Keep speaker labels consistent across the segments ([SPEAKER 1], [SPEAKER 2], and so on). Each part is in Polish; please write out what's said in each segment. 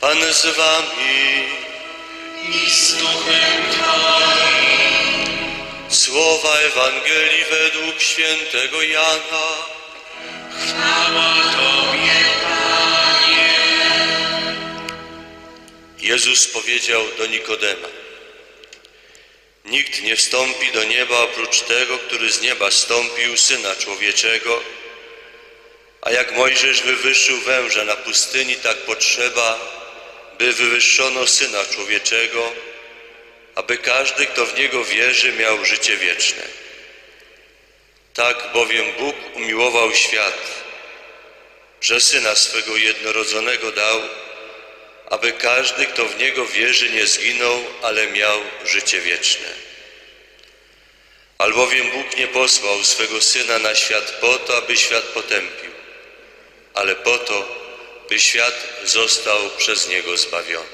[SPEAKER 1] Pan z wami.
[SPEAKER 2] i z duchem.
[SPEAKER 1] Słowa Ewangelii według świętego Jana.
[SPEAKER 2] Chwała Tobie, Panie.
[SPEAKER 1] Jezus powiedział do Nikodema: Nikt nie wstąpi do nieba oprócz tego, który z nieba stąpił, syna człowieczego. A jak Mojżesz wywyższył węża na pustyni, tak potrzeba, by wywyższono syna człowieczego, aby każdy, kto w niego wierzy, miał życie wieczne. Tak bowiem Bóg umiłował świat, że syna swego jednorodzonego dał, aby każdy, kto w Niego wierzy, nie zginął, ale miał życie wieczne. Albowiem Bóg nie posłał swego Syna na świat po to, aby świat potępił, ale po to, by świat został przez Niego zbawiony.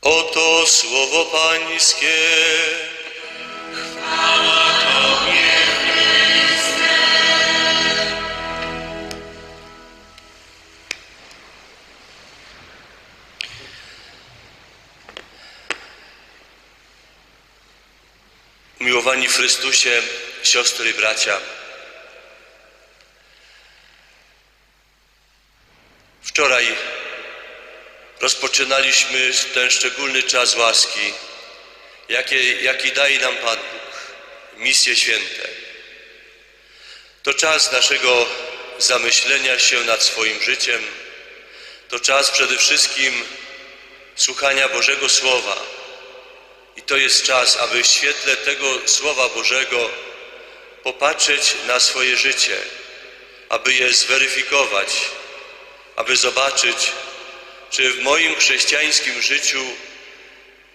[SPEAKER 1] Oto słowo Pańskie.
[SPEAKER 2] Chwała Tobie, Chryste.
[SPEAKER 1] Umiłowani w Chrystusie, siostry i bracia, wczoraj rozpoczynaliśmy ten szczególny czas łaski, jakie, jaki daje nam Pan Bóg, misje święte. To czas naszego zamyślenia się nad swoim życiem, to czas przede wszystkim słuchania Bożego Słowa, i to jest czas, aby w świetle tego Słowa Bożego popatrzeć na swoje życie, aby je zweryfikować, aby zobaczyć, czy w moim chrześcijańskim życiu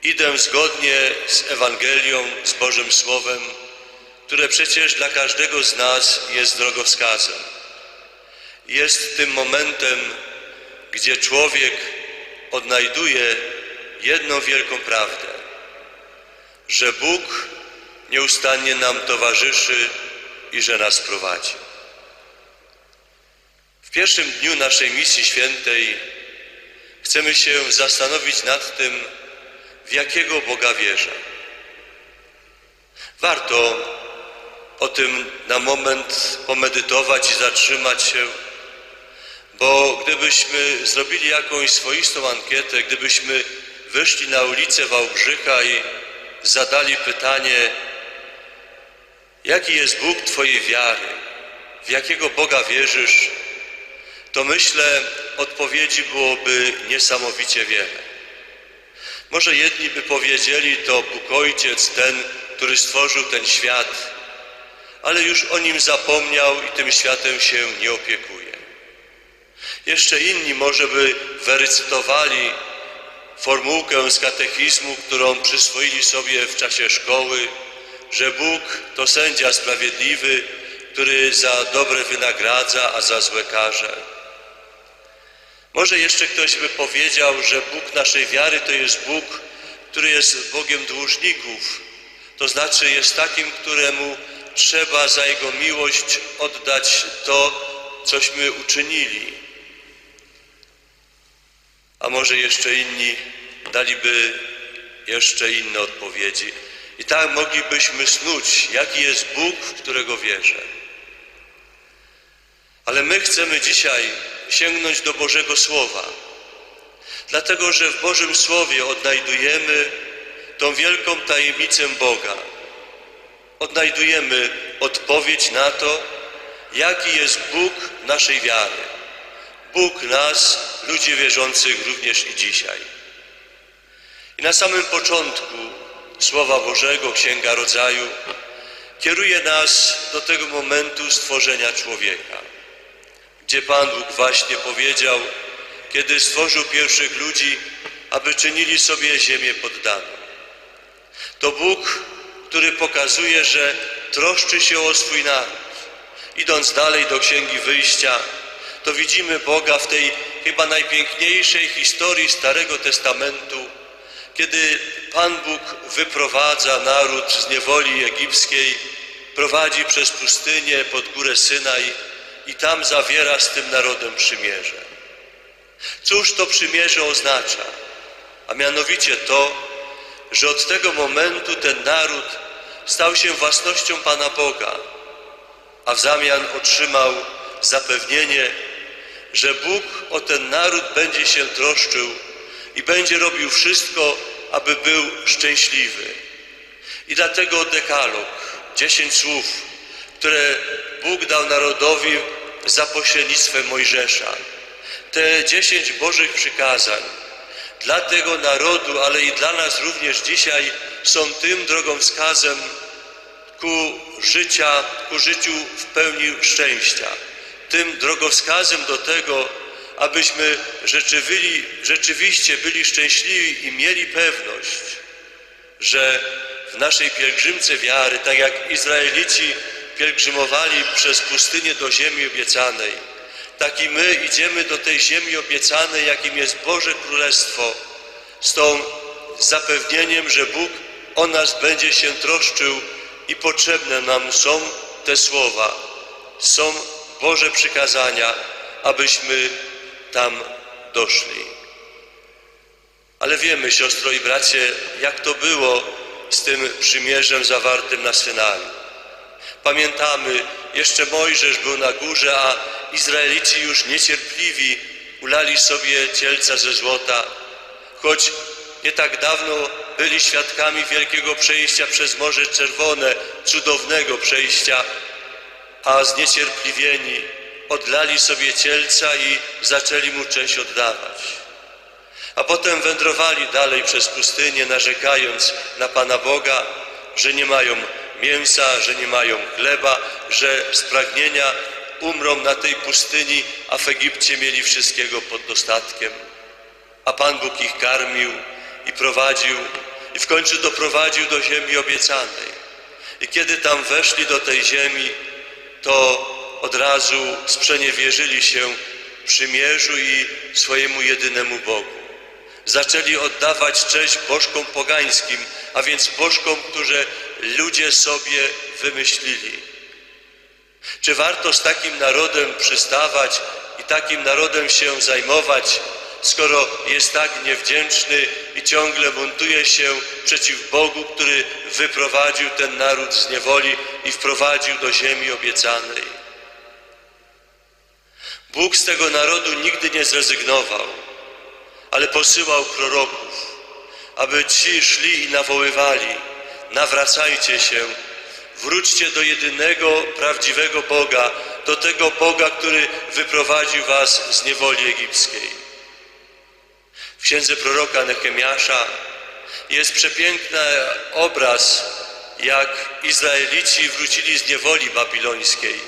[SPEAKER 1] idę zgodnie z Ewangelią, z Bożym Słowem, które przecież dla każdego z nas jest drogowskazem. Jest tym momentem, gdzie człowiek odnajduje jedną wielką prawdę że Bóg nieustannie nam towarzyszy i że nas prowadzi. W pierwszym dniu naszej misji świętej chcemy się zastanowić nad tym, w jakiego Boga wierzę. Warto o tym na moment pomedytować i zatrzymać się, bo gdybyśmy zrobili jakąś swoistą ankietę, gdybyśmy wyszli na ulicę Wałbrzycha i zadali pytanie, jaki jest Bóg Twojej wiary, w jakiego Boga wierzysz, to myślę, odpowiedzi byłoby niesamowicie wiele. Może jedni by powiedzieli, to Bóg Ojciec, ten, który stworzył ten świat, ale już o nim zapomniał i tym światem się nie opiekuje. Jeszcze inni może by wyrecytowali formułkę z katechizmu, którą przyswoili sobie w czasie szkoły, że Bóg to sędzia sprawiedliwy, który za dobre wynagradza, a za złe karze. Może jeszcze ktoś by powiedział, że Bóg naszej wiary to jest Bóg, który jest Bogiem dłużników, to znaczy jest takim, któremu trzeba za Jego miłość oddać to, cośmy uczynili. A może jeszcze inni daliby jeszcze inne odpowiedzi. I tak moglibyśmy snuć, jaki jest Bóg, w którego wierzę. Ale my chcemy dzisiaj sięgnąć do Bożego Słowa, dlatego że w Bożym Słowie odnajdujemy tą wielką tajemnicę Boga. Odnajdujemy odpowiedź na to, jaki jest Bóg naszej wiary. Bóg nas, ludzi wierzących, również i dzisiaj. I na samym początku Słowa Bożego, Księga Rodzaju, kieruje nas do tego momentu stworzenia człowieka, gdzie Pan Bóg właśnie powiedział, kiedy stworzył pierwszych ludzi, aby czynili sobie ziemię poddaną. To Bóg, który pokazuje, że troszczy się o swój naród. Idąc dalej do Księgi Wyjścia, to widzimy Boga w tej chyba najpiękniejszej historii Starego Testamentu, kiedy Pan Bóg wyprowadza naród z niewoli egipskiej, prowadzi przez pustynię pod górę Synaj i tam zawiera z tym narodem przymierze. Cóż to przymierze oznacza? A mianowicie to, że od tego momentu ten naród stał się własnością Pana Boga, a w zamian otrzymał zapewnienie, że Bóg o ten naród będzie się troszczył i będzie robił wszystko, aby był szczęśliwy. I dlatego dekalog, dziesięć słów, które Bóg dał narodowi za pośrednictwem Mojżesza. Te dziesięć Bożych przykazań dla tego narodu, ale i dla nas również dzisiaj są tym drogowskazem ku życia, ku życiu w pełni szczęścia. Tym drogowskazem do tego, abyśmy rzeczywili, rzeczywiście byli szczęśliwi i mieli pewność, że w naszej pielgrzymce wiary, tak jak Izraelici pielgrzymowali przez pustynię do ziemi obiecanej, tak i my idziemy do tej ziemi obiecanej, jakim jest Boże Królestwo, z tą zapewnieniem, że Bóg o nas będzie się troszczył i potrzebne nam są te słowa, są Boże przykazania, abyśmy tam doszli. Ale wiemy, siostro i bracie, jak to było z tym przymierzem zawartym na Synaju. Pamiętamy, jeszcze Mojżesz był na górze, a Izraelici już niecierpliwi ulali sobie cielca ze złota, choć nie tak dawno byli świadkami wielkiego przejścia przez Morze Czerwone, cudownego przejścia, a zniecierpliwieni odlali sobie cielca i zaczęli mu cześć oddawać. A potem wędrowali dalej przez pustynię, narzekając na Pana Boga, że nie mają mięsa, że nie mają chleba, że z pragnienia umrą na tej pustyni, a w Egipcie mieli wszystkiego pod dostatkiem. A Pan Bóg ich karmił i prowadził, i w końcu doprowadził do ziemi obiecanej. I kiedy tam weszli do tej ziemi, to od razu sprzeniewierzyli się przymierzu i swojemu jedynemu Bogu. Zaczęli oddawać cześć bożkom pogańskim, a więc bożkom, które ludzie sobie wymyślili. Czy warto z takim narodem przystawać i takim narodem się zajmować, skoro jest tak niewdzięczny i ciągle buntuje się przeciw Bogu, który wyprowadził ten naród z niewoli i wprowadził do ziemi obiecanej? Bóg z tego narodu nigdy nie zrezygnował, ale posyłał proroków, aby ci szli i nawoływali: nawracajcie się, wróćcie do jedynego prawdziwego Boga, do tego Boga, który wyprowadził was z niewoli egipskiej. W księdze proroka Nehemiasza jest przepiękny obraz, jak Izraelici wrócili z niewoli babilońskiej.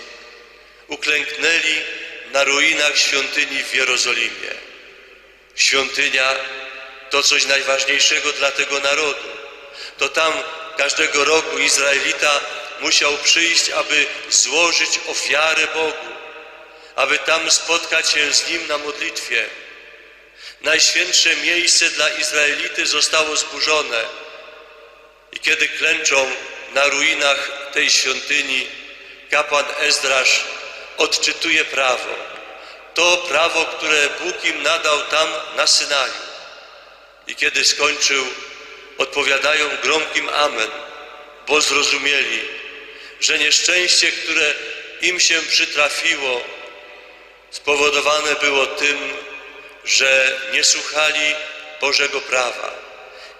[SPEAKER 1] Uklęknęli na ruinach świątyni w Jerozolimie. Świątynia to coś najważniejszego dla tego narodu. To tam każdego roku Izraelita musiał przyjść, aby złożyć ofiarę Bogu, aby tam spotkać się z Nim na modlitwie. Najświętsze miejsce dla Izraelity zostało zburzone i kiedy klęczą na ruinach tej świątyni, kapłan Ezdrasz odczytuje prawo. To prawo, które Bóg im nadał tam na Synaju. I kiedy skończył, odpowiadają gromkim Amen, bo zrozumieli, że nieszczęście, które im się przytrafiło, spowodowane było tym, że nie słuchali Bożego prawa,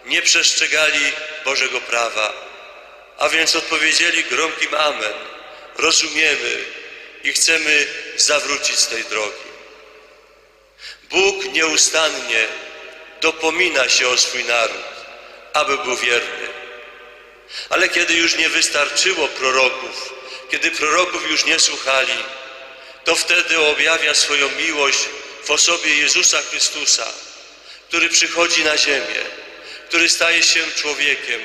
[SPEAKER 1] nie przestrzegali Bożego prawa, a więc odpowiedzieli gromkim Amen. Rozumiemy i chcemy zawrócić z tej drogi. Bóg nieustannie dopomina się o swój naród, aby był wierny. Ale kiedy już nie wystarczyło proroków, kiedy proroków już nie słuchali, to wtedy objawia swoją miłość w osobie Jezusa Chrystusa, który przychodzi na ziemię, który staje się człowiekiem,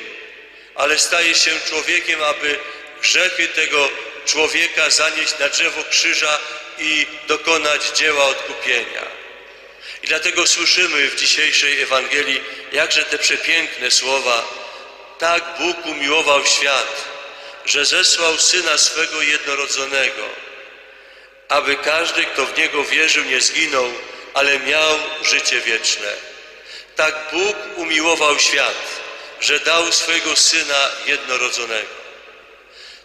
[SPEAKER 1] ale staje się człowiekiem, aby grzechy tego człowieka zanieść na drzewo krzyża i dokonać dzieła odkupienia. I dlatego słyszymy w dzisiejszej Ewangelii jakże te przepiękne słowa. Tak Bóg umiłował świat, że zesłał Syna swego jednorodzonego, aby każdy, kto w Niego wierzył, nie zginął, ale miał życie wieczne. Tak Bóg umiłował świat, że dał swojego Syna jednorodzonego.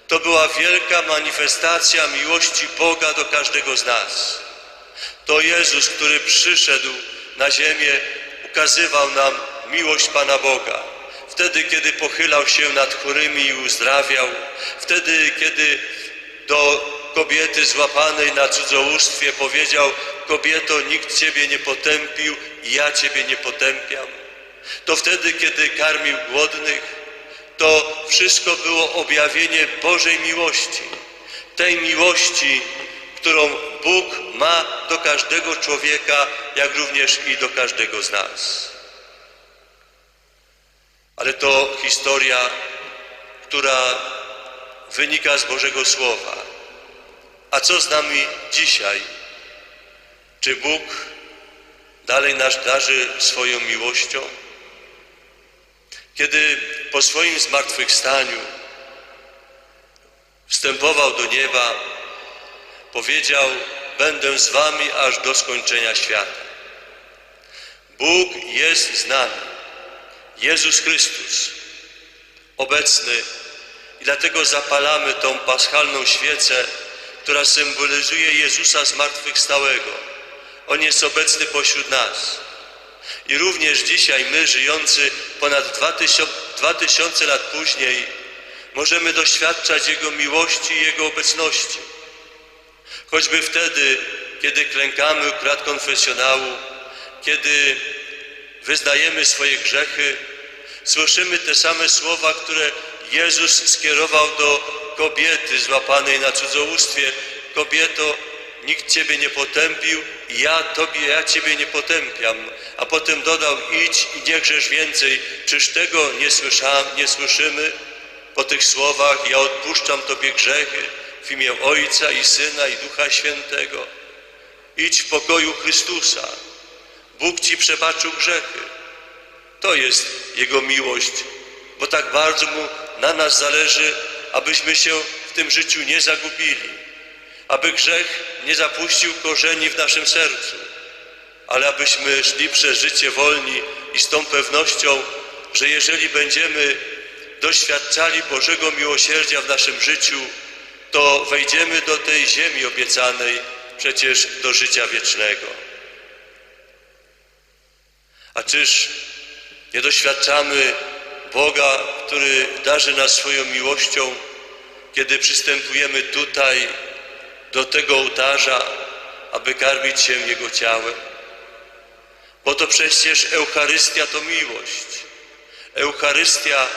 [SPEAKER 1] To była wielka manifestacja miłości Boga do każdego z nas. To Jezus, który przyszedł na ziemię, ukazywał nam miłość Pana Boga. Wtedy, kiedy pochylał się nad chorymi i uzdrawiał, wtedy, kiedy do kobiety złapanej na cudzołóstwie powiedział: Kobieto, nikt Ciebie nie potępił, ja Ciebie nie potępiam. To wtedy, kiedy karmił głodnych, to wszystko było objawienie Bożej miłości. Tej miłości, którą Bóg ma do każdego człowieka, jak również i do każdego z nas. Ale to historia, która wynika z Bożego Słowa. A co z nami dzisiaj? Czy Bóg dalej nas darzy swoją miłością? Kiedy po swoim zmartwychwstaniu wstępował do nieba, powiedział: Będę z wami aż do skończenia świata. Bóg jest z nami. Jezus Chrystus, obecny i dlatego zapalamy tą paschalną świecę, która symbolizuje Jezusa zmartwychwstałego. On jest obecny pośród nas. I również dzisiaj my, żyjący ponad dwa tysiące, lat później, możemy doświadczać Jego miłości i Jego obecności. Choćby wtedy, kiedy klękamy u krat konfesjonału, kiedy wyznajemy swoje grzechy, słyszymy te same słowa, które Jezus skierował do kobiety złapanej na cudzołóstwie. Kobieto, nikt Ciebie nie potępił, ja Tobie, ja Ciebie nie potępiam. A potem dodał, idź i nie grzesz więcej. Czyż tego nie, słyszałem, nie słyszymy po tych słowach? Ja odpuszczam Tobie grzechy w imię Ojca i Syna i Ducha Świętego. Idź w pokoju Chrystusa. Bóg Ci przebaczył grzechy. To jest Jego miłość, bo tak bardzo Mu na nas zależy, abyśmy się w tym życiu nie zagubili, aby grzech nie zapuścił korzeni w naszym sercu, ale abyśmy szli przez życie wolni i z tą pewnością, że jeżeli będziemy doświadczali Bożego miłosierdzia w naszym życiu, to wejdziemy do tej ziemi obiecanej, przecież do życia wiecznego. A czyż nie doświadczamy Boga, który darzy nas swoją miłością, kiedy przystępujemy tutaj do tego ołtarza, aby karmić się Jego ciałem? Bo to przecież Eucharystia to miłość. Eucharystia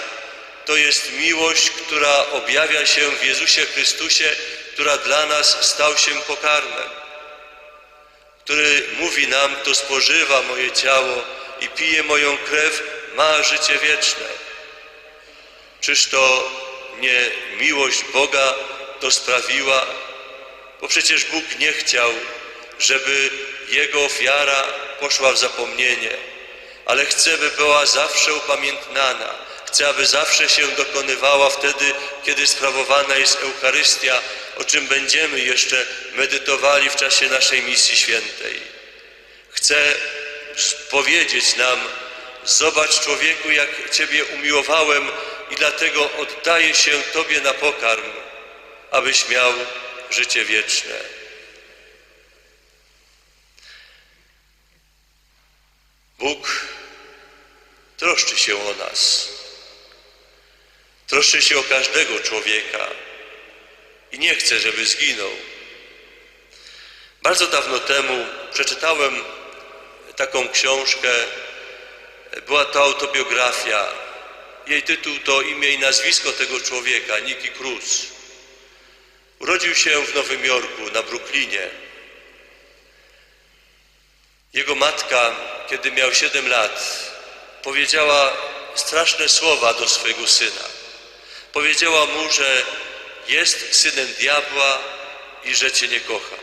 [SPEAKER 1] to jest miłość, która objawia się w Jezusie Chrystusie, która dla nas stał się pokarmem, który mówi nam, kto spożywa moje ciało i pije moją krew, ma życie wieczne. Czyż to nie miłość Boga to sprawiła? Bo przecież Bóg nie chciał, żeby Jego ofiara poszła w zapomnienie, ale chce, by była zawsze upamiętnana. Chce, aby zawsze się dokonywała wtedy, kiedy sprawowana jest Eucharystia, o czym będziemy jeszcze medytowali w czasie naszej misji świętej. Chcę powiedzieć nam, zobacz człowieku, jak Ciebie umiłowałem i dlatego oddaję się Tobie na pokarm, abyś miał życie wieczne. Bóg troszczy się o nas. Troszczy się o każdego człowieka i nie chce, żeby zginął. Bardzo dawno temu przeczytałem taką książkę. Była to autobiografia. Jej tytuł to imię i nazwisko tego człowieka, Nicky Cruz. Urodził się w Nowym Jorku, na Brooklynie. Jego matka, kiedy miał 7 lat, powiedziała straszne słowa do swojego syna. Powiedziała mu, że jest synem diabła i że cię nie kocha.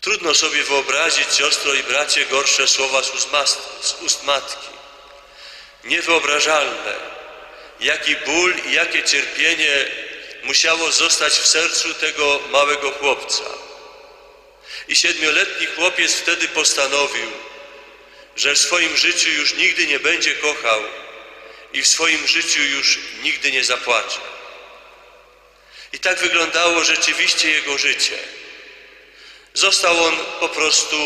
[SPEAKER 1] Trudno sobie wyobrazić, siostro i bracie, gorsze słowa z ust, z ust matki. Niewyobrażalne, jaki ból i jakie cierpienie musiało zostać w sercu tego małego chłopca. I siedmioletni chłopiec wtedy postanowił, że w swoim życiu już nigdy nie będzie kochał i w swoim życiu już nigdy nie zapłacze. I tak wyglądało rzeczywiście jego życie. Został on po prostu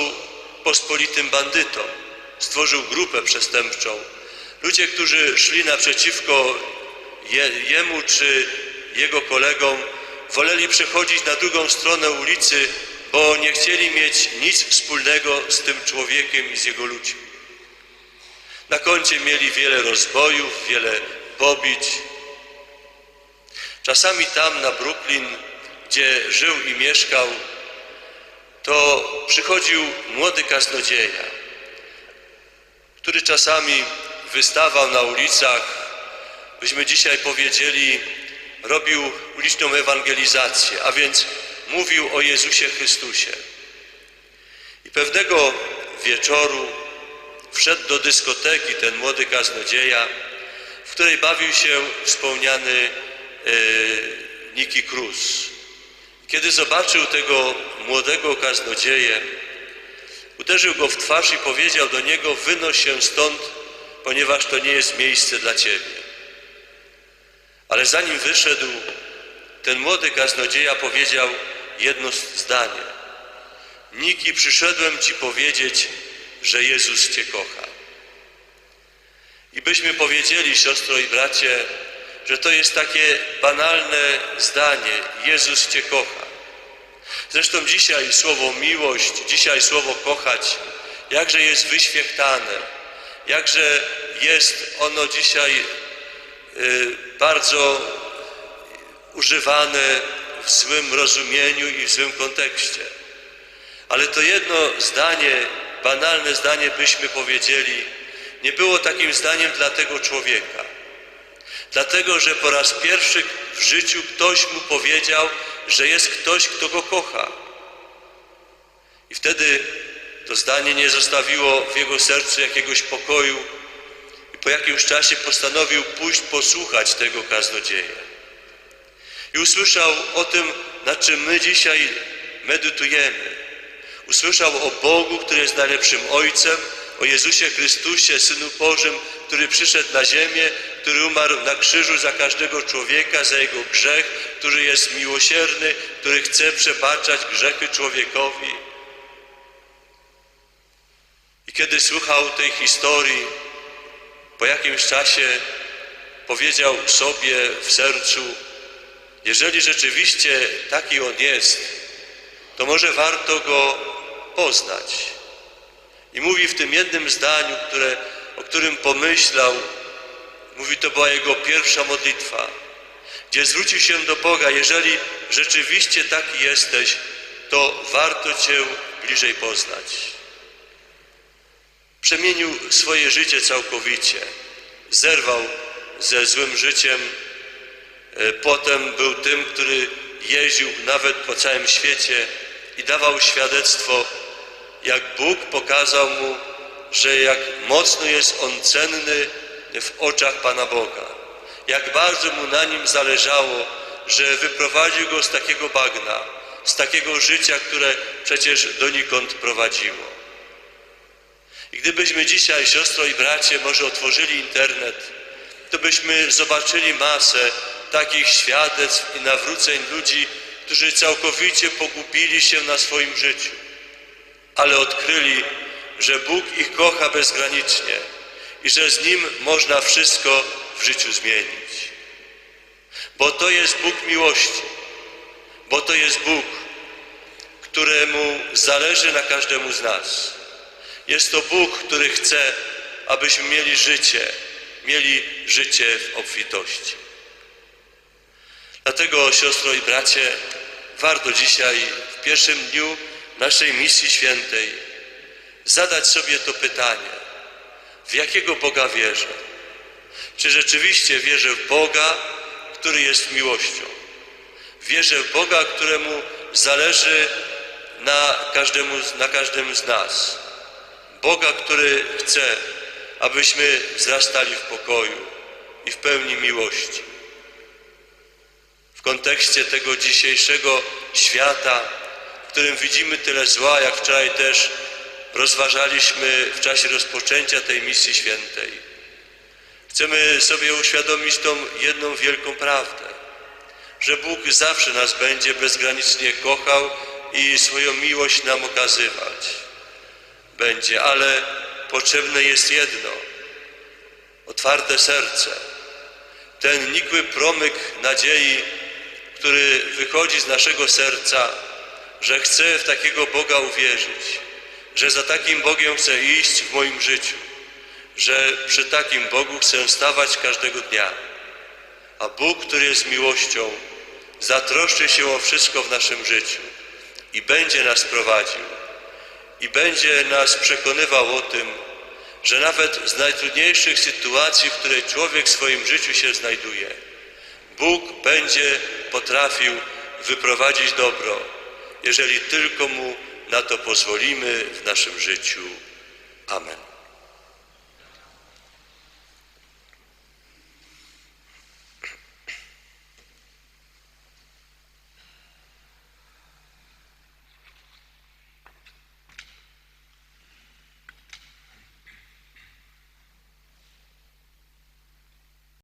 [SPEAKER 1] pospolitym bandytą. Stworzył grupę przestępczą. Ludzie, którzy szli naprzeciwko je, jemu czy jego kolegom, woleli przechodzić na drugą stronę ulicy, bo nie chcieli mieć nic wspólnego z tym człowiekiem i z jego ludźmi. Na koncie mieli wiele rozbojów, wiele pobić. Czasami tam na Brooklyn, gdzie żył i mieszkał, to przychodził młody kaznodzieja, który czasami wystawał na ulicach, byśmy dzisiaj powiedzieli, robił uliczną ewangelizację, a więc mówił o Jezusie Chrystusie. I pewnego wieczoru wszedł do dyskoteki ten młody kaznodzieja, w której bawił się wspomniany e, Niki Cruz. Kiedy zobaczył tego młodego kaznodzieję, uderzył go w twarz i powiedział do niego: Wynoś się stąd, ponieważ to nie jest miejsce dla ciebie. Ale zanim wyszedł, ten młody kaznodzieja powiedział jedno zdanie: Niki, przyszedłem ci powiedzieć, że Jezus cię kocha. I byśmy powiedzieli, siostro i bracie, że to jest takie banalne zdanie: Jezus cię kocha. Zresztą dzisiaj słowo miłość, dzisiaj słowo kochać, jakże jest wyświechtane, jakże jest ono dzisiaj y, bardzo używane w złym rozumieniu i w złym kontekście. Ale to jedno zdanie, banalne zdanie byśmy powiedzieli, nie było takim zdaniem dla tego człowieka. Dlatego, że po raz pierwszy w życiu ktoś mu powiedział, że jest ktoś, kto go kocha. I wtedy to zdanie nie zostawiło w jego sercu jakiegoś pokoju i po jakimś czasie postanowił pójść posłuchać tego kaznodzieja. I usłyszał o tym, nad czym my dzisiaj medytujemy. Usłyszał o Bogu, który jest najlepszym Ojcem, o Jezusie Chrystusie, Synu Bożym, który przyszedł na ziemię, który umarł na krzyżu za każdego człowieka, za jego grzech, który jest miłosierny, który chce przebaczać grzechy człowiekowi. I kiedy słuchał tej historii, po jakimś czasie powiedział sobie w sercu, jeżeli rzeczywiście taki on jest, to może warto go poznać. I mówi w tym jednym zdaniu, które, o którym pomyślał, mówi to była jego pierwsza modlitwa, gdzie zwrócił się do Boga, jeżeli rzeczywiście taki jesteś, to warto Cię bliżej poznać. Przemienił swoje życie całkowicie, zerwał ze złym życiem, E, Potem był tym, który jeździł nawet po całym świecie i dawał świadectwo, jak Bóg pokazał mu, że jak mocno jest on cenny w oczach Pana Boga. Jak bardzo mu na nim zależało, że wyprowadził go z takiego bagna, z takiego życia, które przecież donikąd prowadziło. I gdybyśmy dzisiaj, siostro i bracie, może otworzyli internet, to byśmy zobaczyli masę takich świadectw i nawróceń ludzi, którzy całkowicie pogubili się na swoim życiu, ale odkryli, że Bóg ich kocha bezgranicznie i że z Nim można wszystko w życiu zmienić. Bo to jest Bóg miłości, bo to jest Bóg, któremu zależy na każdemu z nas. Jest to Bóg, który chce, abyśmy mieli życie, mieli życie w obfitości. Dlatego, siostro i bracie, warto dzisiaj, w pierwszym dniu naszej misji świętej, zadać sobie to pytanie: w jakiego Boga wierzę? Czy rzeczywiście wierzę w Boga, który jest miłością? Wierzę w Boga, któremu zależy na, każdemu, na każdym z nas. Boga, który chce, abyśmy wzrastali w pokoju i w pełni miłości w kontekście tego dzisiejszego świata, którym widzimy tyle zła, jak wczoraj też rozważaliśmy w czasie rozpoczęcia tej misji świętej. Chcemy sobie uświadomić tą jedną wielką prawdę, że Bóg zawsze nas będzie bezgranicznie kochał i swoją miłość nam okazywać. Będzie, ale potrzebne jest jedno otwarte serce, ten nikły promyk nadziei, który wychodzi z naszego serca, że chcę w takiego Boga uwierzyć, że za takim Bogiem chcę iść w moim życiu, że przy takim Bogu chcę stawać każdego dnia. A Bóg, który jest miłością, zatroszczy się o wszystko w naszym życiu i będzie nas prowadził i będzie nas przekonywał o tym, że nawet z najtrudniejszych sytuacji, w której człowiek w swoim życiu się znajduje, Bóg będzie potrafił wyprowadzić dobro, jeżeli tylko Mu na to pozwolimy w naszym życiu. Amen.